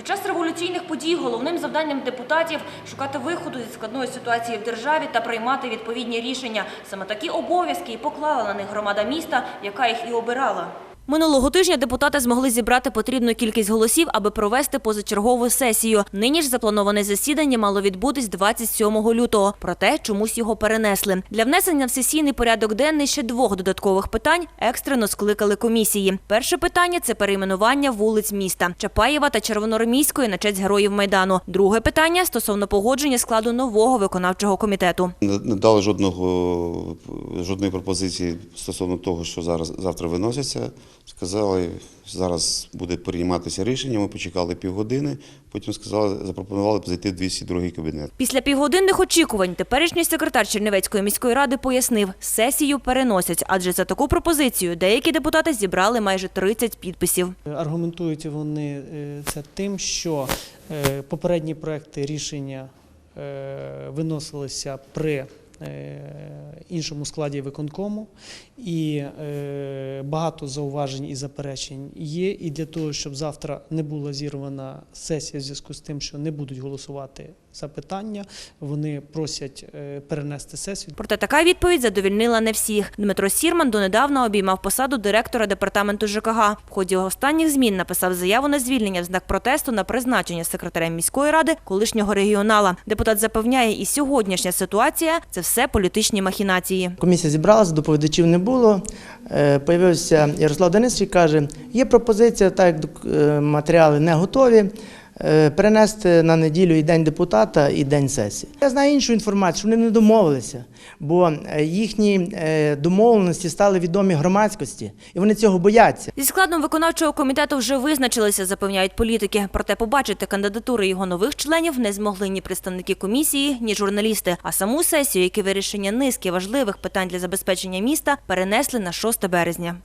Під час революційних подій головним завданням депутатів шукати виходу зі складної ситуації в державі та приймати відповідні рішення. Саме такі обов'язки і поклала на них громада міста, яка їх і обирала. Минулого тижня депутати змогли зібрати потрібну кількість голосів, аби провести позачергову сесію. Нині ж заплановане засідання мало відбутись 27 лютого. Проте чомусь його перенесли. Для внесення в сесійний порядок денний ще двох додаткових питань екстрено скликали комісії. Перше питання це перейменування вулиць міста Чапаєва та Червоноармійської на честь героїв майдану. Друге питання стосовно погодження складу нового виконавчого комітету. Не не дали жодного жодної пропозиції стосовно того, що зараз завтра виносяться. Сказали, зараз буде прийматися рішення. Ми почекали півгодини. Потім сказали, запропонували зайти в 202 кабінет. Після півгодинних очікувань теперішній секретар Чернівецької міської ради пояснив, сесію переносять, адже за таку пропозицію деякі депутати зібрали майже 30 підписів. Аргументують вони е, це тим, що е, попередні проекти рішення е, виносилися при іншому складі виконкому, і е, багато зауважень і заперечень є. І для того, щоб завтра не була зірвана сесія в зв'язку з тим, що не будуть голосувати за питання, вони просять е, перенести сесію. Проте така відповідь задовільнила не всіх. Дмитро Сірман донедавна обіймав посаду директора департаменту ЖКГ. В ході останніх змін написав заяву на звільнення в знак протесту на призначення секретарем міської ради колишнього регіонала. Депутат запевняє, і сьогоднішня ситуація це все політичні махінації. Комісія зібралася, доповідачів не було. Е, Появився Ярослав Денисович і каже, є пропозиція, так як е, матеріали не готові, перенести на неділю і день депутата, і день сесії. Я знаю іншу інформацію, вони не домовилися, бо е, їхні е, домовленості стали відомі громадськості, і вони цього бояться. Зі складом виконавчого комітету вже визначилися, запевняють політики. Проте побачити кандидатури його нових членів не змогли ні представники комісії, ні журналісти. А саму сесію, як і вирішення низки важливих питань для забезпечення міста, перенесли на 6 березня.